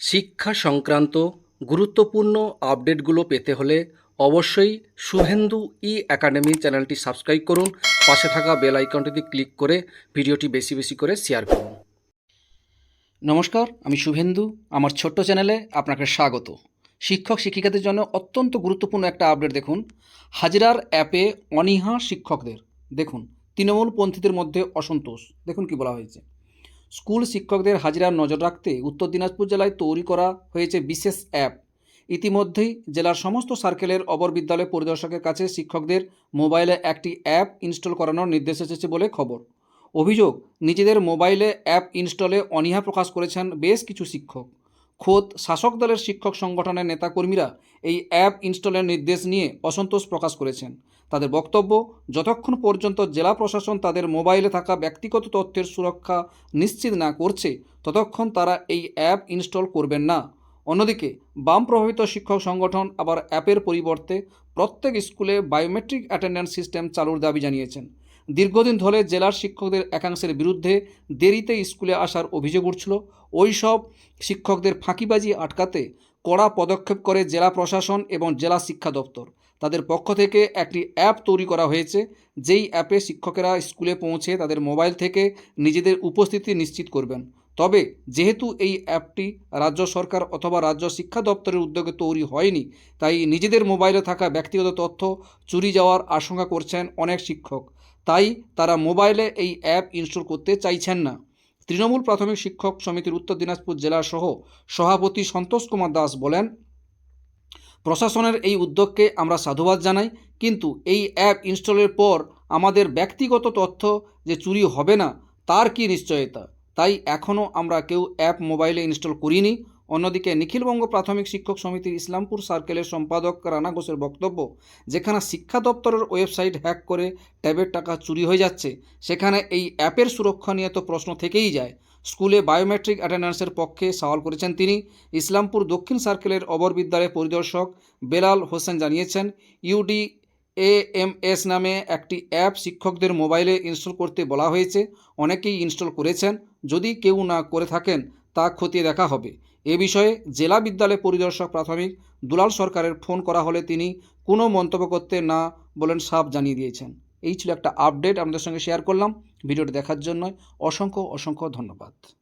শিক্ষা সংক্রান্ত গুরুত্বপূর্ণ আপডেটগুলো পেতে হলে অবশ্যই শুভেন্দু ই একাডেমি চ্যানেলটি সাবস্ক্রাইব করুন। পাশে থাকা বেল আইকনটিতে ক্লিক করে ভিডিওটি বেশি বেশি করে শেয়ার করুন। নমস্কার, আমি শুভেন্দু। আমার ছোট্ট চ্যানেলে আপনাকে স্বাগত। শিক্ষক শিক্ষিকাদের জন্য অত্যন্ত গুরুত্বপূর্ণ একটা আপডেট দেখুন। হাজিরার অ্যাপে অনীহা শিক্ষকদের। দেখুন, তৃণমূলপন্থীদের মধ্যে অসন্তোষ। দেখুন কি বলা হয়েছে। স্কুল শিক্ষকদের হাজিরার নজর রাখতে উত্তর দিনাজপুর জেলায় তৈরি করা হয়েছে বিশেষ অ্যাপ। ইতিমধ্যেই জেলার সমস্ত সার্কেলের অবর বিদ্যালয় পরিদর্শকের কাছে শিক্ষকদের মোবাইলে একটি অ্যাপ ইনস্টল করানোর নির্দেশ এসেছে বলে খবর। অভিযোগ, নিজেদের মোবাইলে অ্যাপ ইনস্টলে অনীহা প্রকাশ করেছেন বেশ কিছু শিক্ষক। খোদ শাসক দলের শিক্ষক সংগঠনের নেতাকর্মীরা এই অ্যাপ ইনস্টলের নির্দেশ নিয়ে অসন্তোষ প্রকাশ করেছেন। তাদের বক্তব্য, যতক্ষণ পর্যন্ত জেলা প্রশাসন তাদের মোবাইলে থাকা ব্যক্তিগত তথ্যের সুরক্ষা নিশ্চিত না করছে, ততক্ষণ তারা এই অ্যাপ ইনস্টল করবেন না। অন্যদিকে, বাম প্রভাবিত শিক্ষক সংগঠন আবার অ্যাপের পরিবর্তে প্রত্যেক স্কুলে বায়োমেট্রিক অ্যাটেন্ডেন্স সিস্টেম চালুর দাবি জানিয়েছেন। দীর্ঘদিন ধরে জেলার শিক্ষকদের একাংশের বিরুদ্ধে দেরিতে স্কুলে আসার অভিযোগ উঠছিল। ওই সব শিক্ষকদের ফাঁকিবাজি আটকাতে কড়া পদক্ষেপ করে জেলা প্রশাসন এবং জেলা শিক্ষা দপ্তর। তাদের পক্ষ থেকে একটি অ্যাপ তৈরি করা হয়েছে, যেই অ্যাপে শিক্ষকেরা স্কুলে পৌঁছে তাদের মোবাইল থেকে নিজেদের উপস্থিতি নিশ্চিত করবেন। তবে যেহেতু এই অ্যাপটি রাজ্য সরকার অথবা রাজ্য শিক্ষা দপ্তরের উদ্যোগে তৈরি হয়নি, তাই নিজেদের মোবাইলে থাকা ব্যক্তিগত তথ্য চুরি যাওয়ার আশঙ্কা করছেন অনেক শিক্ষক। তাই তারা মোবাইলে এই অ্যাপ ইনস্টল করতে চাইছেন না। তৃণমূল প্রাথমিক শিক্ষক সমিতির উত্তর দিনাজপুর জেলা সহ সভাপতি সন্তোষ কুমার দাস বলেন, প্রশাসনের এই উদ্যোগকে আমরা সাধুবাদ জানাই, কিন্তু এই অ্যাপ ইনস্টলের পর আমাদের ব্যক্তিগত তথ্য যে চুরি হবে না, তার কি নিশ্চয়তা? তাই এখনও আমরা কেউ অ্যাপ মোবাইলে ইনস্টল করিনি। অন্যদিকে নিখিলবঙ্গ প্রাথমিক শিক্ষক সমিতির ইসলামপুর সার্কেলের সম্পাদক রানা ঘোষের বক্তব্য, যেখানে শিক্ষা দপ্তরের ওয়েবসাইট হ্যাক করে ট্যাবের টাকা চুরি হয়ে যাচ্ছে, সেখানে এই অ্যাপের সুরক্ষা নিয়ে তো প্রশ্ন থেকেই যায়। স্কুলে বায়োমেট্রিক অ্যাটেন্ডেন্সের পক্ষে সওয়াল করেছেন তিনি। ইসলামপুর দক্ষিণ সার্কেলের অবর বিদ্যালয়ের পরিদর্শক বেলাল হোসেন জানিয়েছেন, ইউডি এএমএস নামে একটি অ্যাপ শিক্ষকদের মোবাইলে ইনস্টল করতে বলা হয়েছে। অনেকেই ইনস্টল করেছেন। যদি কেউ না করে থাকেন, তা খতিয়ে দেখা হবে। এ বিষয়ে জেলা বিদ্যালয় পরিদর্শক প্রাথমিক দুলাল সরকারের ফোন করা হলে তিনি কোনো মন্তব্য করতে না বলেন সাফ জানিয়ে দিয়েছেন। এই ছিল একটা আপডেট। আমাদের সঙ্গে শেয়ার করলাম। ভিডিওটি দেখার জন্য অসংখ্য অসংখ্য ধন্যবাদ।